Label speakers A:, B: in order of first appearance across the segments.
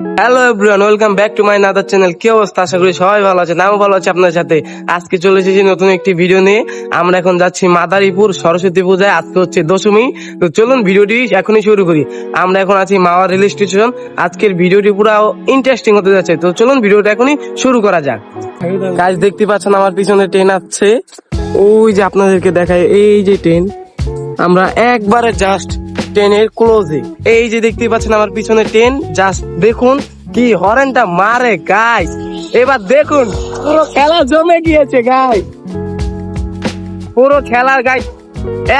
A: Hello everyone welcome back to my another channel কি অবস্থা? আশা করি সবাই ভালো আছে নামও ভালো আছে আপনার সাথে। আজকে চলে এসেছি নতুন একটি ভিডিও নিয়ে। আমরা এখন যাচ্ছি মাদারীপুর সরস্বতী পূজায়। আজকে হচ্ছে দশমী। তো চলুন ভিডিওটি এখনই শুরু করি। আমরা এখন আছি মাওয়া রেল স্টেশন। আজকের ভিডিওটি পুরো ইন্টারেস্টিং হতে যাচ্ছে। তো চলুন ভিডিওটা এখনই শুরু করা যাক। কাজ দেখতে পাচ্ছেন আমার পিছনে ট্রেন আসছে ওই যে আপনাদেরকে দেখায় এই যে ট্রেন আমরা একবারে জাস্ট ট্রেনের ক্লোজে। এই যে দেখতে পাচ্ছেন আমার পিছনে ট্রেন জাস্ট দেখুন কি হরেনটা মারে গাইস এবার দেখুন, পুরো খেলা জমে গিয়েছে গাই পুরো খেলার গাই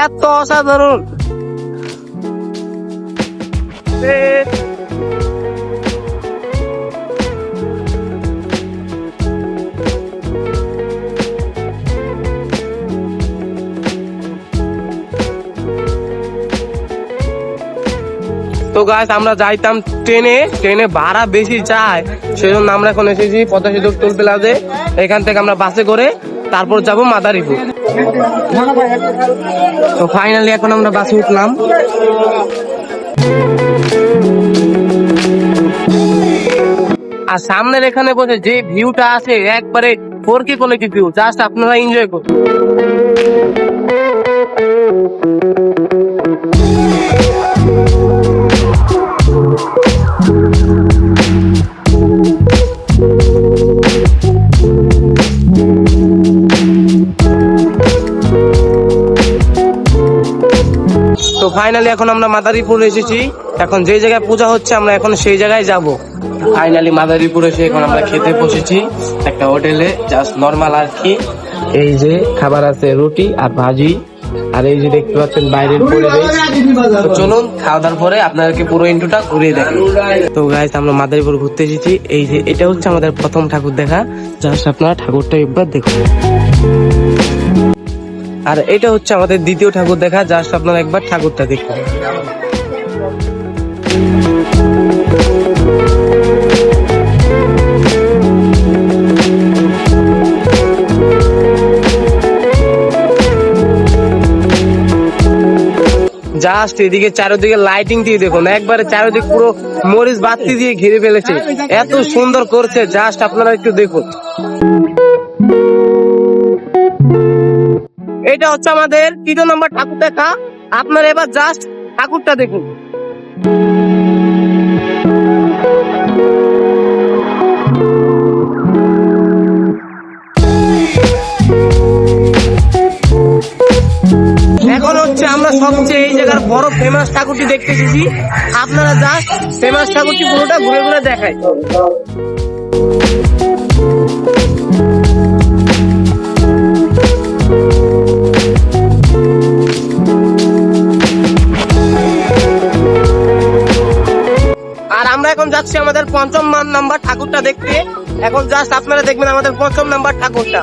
A: এত অসাধারণ। তো গাছ আমরা যাইতাম ট্রেনে ট্রেনে ভাড়া বেশি চায় সেই জন্য আমরা এখন এসেছি পঁচাশি টোল প্লাজে এখান থেকে আমরা বাসে করে তারপর যাব মাদারীপুর। তো ফাইনালি এখন আমরা বাসে উঠলাম। আর সামনের এখানে বসে যে ভিউটা আছে, একবারে four K quality view just আপনারা এনজয় করুন। তো ফাইনালি এখন আমরা মাদারীপুর এসেছি। এখন যে জায়গায় পূজা হচ্ছে, আমরা এখন সেই জায়গায় যাব। ফাইনালি মাদারীপুর এসে এখন আমরা খেতে বসেছি একটা হোটেলে জাস্ট নর্মাল আর কি। এই যে খাবার আছে, রুটি আর ভাজি। আর এই যে দেখতে পাচ্ছেন বাইরের পরিবেশ চলুন, খাওয়া দাওয়ার পরে আপনাদেরকে পুরো ইন্টুটা ঘুরিয়ে দেখি তো গাইস আমরা মাদারীপুর ঘুরতে এসেছি। এই যে, এটা হচ্ছে আমাদের প্রথম ঠাকুর দেখা। জাস্ট আপনারা ঠাকুরটা একবার দেখুন। আর এটা হচ্ছে আমাদের দ্বিতীয় ঠাকুর দেখা জাস্ট আপনারা একবার ঠাকুরটা দেখুন জাস্ট এদিকে চারিদিকে লাইটিং দিয়ে দেখুন, একবারে চারিদিক পুরো মরিচ বাতি দিয়ে ঘিরে ফেলেছে। এত সুন্দর করছে, জাস্ট আপনারা একটু দেখুন। হচ্ছে আমাদের তৃতীয় নম্বর ঠাকুর দেখা। আপনারা এবার জাস্ট ঠাকুরটা দেখুন। এখন হচ্ছে আমরা সবচেয়ে এই জায়গার বড় ফেমাস ঠাকুরটি দেখতে এসেছি। আপনারা জাস্ট ফেমাস ঠাকুরটি পুরোটা ঘুরে ঘুরে দেখায় আর আমরা এখন যাচ্ছি আমাদের পঞ্চম নাম্বার ঠাকুরটা দেখতে। এখন জাস্ট আপনারা দেখবেন আমাদের পঞ্চম নাম্বার ঠাকুরটা।